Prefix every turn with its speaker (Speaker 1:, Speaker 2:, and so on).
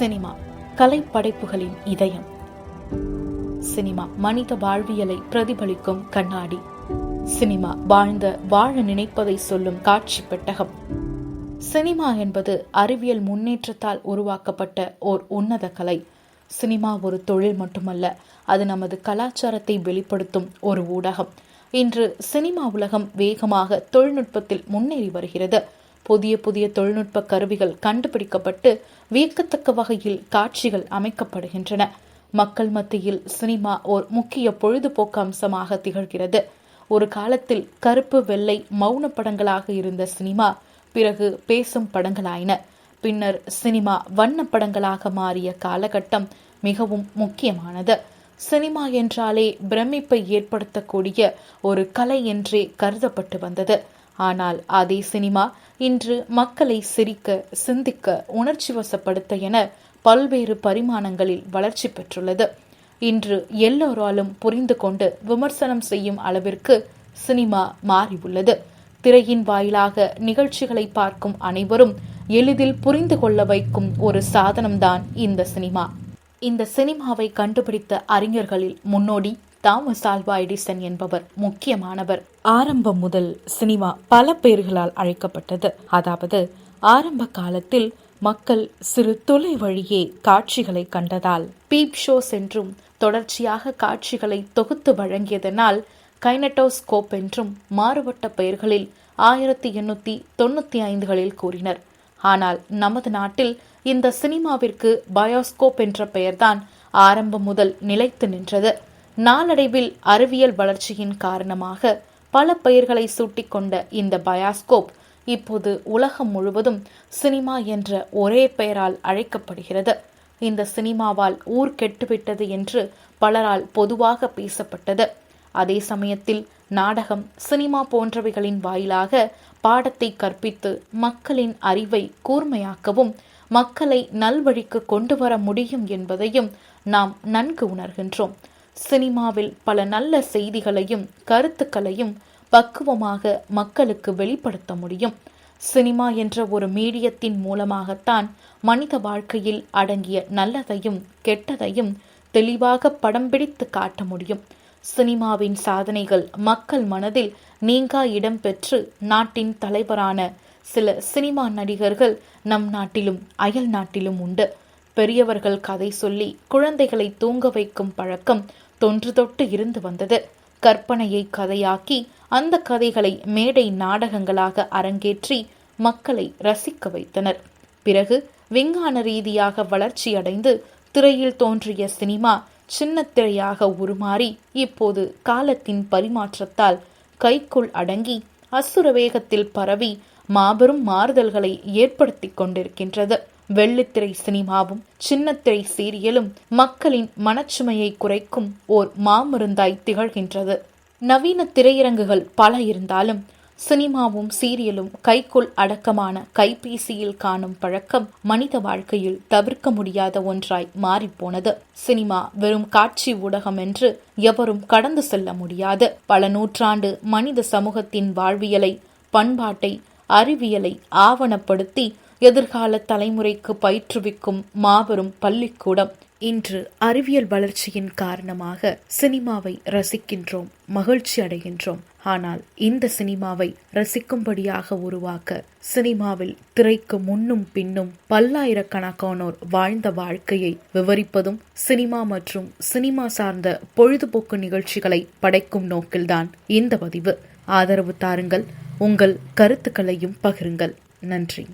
Speaker 1: Cinema கலை படைப்புகளின் இதயம். Cinema மனித வாழ்வியலை பிரதிபலிக்கும் கண்ணாடி. சினிமா வாழ்ந்த வாழ நினைப்பதை சொல்லும் காட்சி பெட்டகம். சினிமா என்பது அறிவியல் முன்னேற்றத்தால் உருவாக்கப்பட்ட ஓர் உன்னத கலை. சினிமா ஒரு தொழில் மட்டுமல்ல அது நமது கலாச்சாரத்தை வெளிப்படுத்தும் ஒரு ஊடகம். இன்று சினிமா உலகம் வேகமாக தொழில்நுட்பத்தில் முன்னேறி வருகிறது. புதிய புதிய தொழில்நுட்ப கருவிகள் கண்டுபிடிக்கப்பட்டு வியக்கத்தக்க வகையில் காட்சிகள் அமைக்கப்படுகின்றன. மக்கள் மத்தியில் சினிமா ஓர் முக்கிய பொழுதுபோக்கு அம்சமாக திகழ்கிறது. ஒரு காலத்தில் கருப்பு வெள்ளை மௌன படங்களாக இருந்த சினிமா பிறகு பேசும் படங்களாயின. பின்னர் சினிமா வண்ண படங்களாக மாறிய காலகட்டம் மிகவும் முக்கியமானது. சினிமா என்றாலே பிரமிப்பை ஏற்படுத்தக்கூடிய ஒரு கலை என்றே கருதப்பட்டு வந்தது. ஆனால் அதே சினிமா இன்று மக்களை சிரிக்க சிந்திக்க உணர்ச்சி வசப்படுத்த என பல்வேறு பரிமாணங்களில் வளர்ச்சி பெற்றுள்ளது. இன்று எல்லோராலும் புரிந்து கொண்டு விமர்சனம் செய்யும் அளவிற்கு சினிமா மாறியுள்ளது. திரையின் வாயிலாக நிகழ்ச்சிகளை பார்க்கும் அனைவரும் எளிதில் புரிந்து கொள்ள வைக்கும் ஒரு சாதனம்தான் இந்த சினிமா. இந்த சினிமாவை கண்டுபிடித்த அறிஞர்களில் முன்னோடி தாமஸ் ஆல்வா எடிசன் என்பவர் முக்கியமானவர். ஆரம்பம் முதல் சினிமா பல பெயர்களால் அழைக்கப்பட்டது. அதாவது ஆரம்ப காலத்தில் மக்கள் சிறு துளை வழியே காட்சிகளை கண்டதால் பீப் ஷோஸ் என்றும் தொடர்ச்சியாக காட்சிகளை தொகுத்து வழங்கியதனால் கைனட்டோஸ்கோப் என்றும் மாறுபட்ட பெயர்களில் ஆயிரத்தி எண்ணூத்தி தொண்ணூத்தி ஐந்துகளில் கூறினர். ஆனால் நமது நாட்டில் இந்த சினிமாவிற்கு பயோஸ்கோப் என்ற பெயர்தான் ஆரம்பம் முதல் நிலைத்து நின்றது. நாளடைவில் அறிவியல் வளர்ச்சியின் காரணமாக பல பெயர்களை சூட்டிக்கொண்ட இந்த பயாஸ்கோப் இப்போது உலகம் முழுவதும் சினிமா என்ற ஒரே பெயரால் அழைக்கப்படுகிறது. இந்த சினிமாவால் ஊர் கெட்டுவிட்டது என்று பலரால் பொதுவாக பேசப்பட்டது. அதே சமயத்தில் நாடகம் சினிமா போன்றவைகளின் வாயிலாக பாடத்தை கற்பித்து மக்களின் அறிவை கூர்மையாக்கவும் மக்களை நல்வழிக்கு கொண்டு வர முடியும் என்பதையும் நாம் நன்கு உணர்கின்றோம். சினிமாவில் பல நல்ல செய்திகளையும் கருத்துக்களையும் பக்குவமாக மக்களுக்கு வெளிப்படுத்த முடியும். சினிமா என்ற ஒரு மீடியத்தின் மூலமாகத்தான் மனித வாழ்க்கையில் அடங்கிய நல்லதையும் கெட்டதையும் தெளிவாக படம் பிடித்து காட்ட முடியும். சினிமாவின் சாதனைகள் மக்கள் மனதில் நீங்கா இடம் பெற்று நாட்டின் தலைவரான சில சினிமா நடிகர்கள் நம் நாட்டிலும் அயல் நாட்டிலும் உண்டு. பெரியவர்கள் கதை சொல்லி குழந்தைகளை தூங்க வைக்கும் பழக்கம் தொன்று தொட்டு இருந்து வந்தது. கற்பனையை கதையாக்கி அந்த கதைகளை மேடை நாடகங்களாக அரங்கேற்றி மக்களை ரசிக்க வைத்தனர். பிறகு விஞ்ஞான ரீதியாக வளர்ச்சியடைந்து திரையில் தோன்றிய சினிமா சின்ன திரையாக உருமாறி இப்போது காலத்தின் பரிமாற்றத்தால் கைக்குள் அடங்கி அசுர வேகத்தில் பரவி மாபெரும் மாறுதல்களை ஏற்படுத்தி கொண்டிருக்கின்றது. வெள்ளித்திரை சினிமாவும் சின்னத்திரை சீரியலும் மக்களின் மனச்சுமையை குறைக்கும் ஓர் மாமருந்தாய் திகழ்கின்றது. நவீன திரையரங்குகள் பல இருந்தாலும் சினிமாவும் சீரியலும் கைக்குள் அடக்கமான கைபேசியில் காணும் பழக்கம் மனித வாழ்க்கையில் தவிர்க்க முடியாத ஒன்றாய் மாறிப்போனது. சினிமா வெறும் காட்சி ஊடகம் என்று எவரும் கடந்து செல்ல முடியாது. பல நூற்றாண்டு மனித சமூகத்தின் வாழ்வியலை பண்பாட்டை அறிவியலை ஆவணப்படுத்தி எதிர்கால தலைமுறைக்கு பயிற்றுவிக்கும் மாபெரும் பள்ளிக்கூடம் இன்று அறிவியல் வளர்ச்சியின் காரணமாக சினிமாவை ரசிக்கின்றோம் மகிழ்ச்சி அடைகின்றோம். ஆனால் இந்த சினிமாவை ரசிக்கும்படியாக உருவாக்க சினிமாவில் திரைக்கு முன்னும் பின்னும் பல்லாயிரக்கணக்கானோர் வாழ்ந்த வாழ்க்கையை விவரிப்பதும் சினிமா மற்றும் சினிமா சார்ந்த பொழுதுபோக்கு நிகழ்ச்சிகளை படைக்கும் நோக்கில்தான் இந்த பதிவு. ஆதரவு தாருங்கள். உங்கள் கருத்துக்களையும் பகிருங்கள். நன்றி.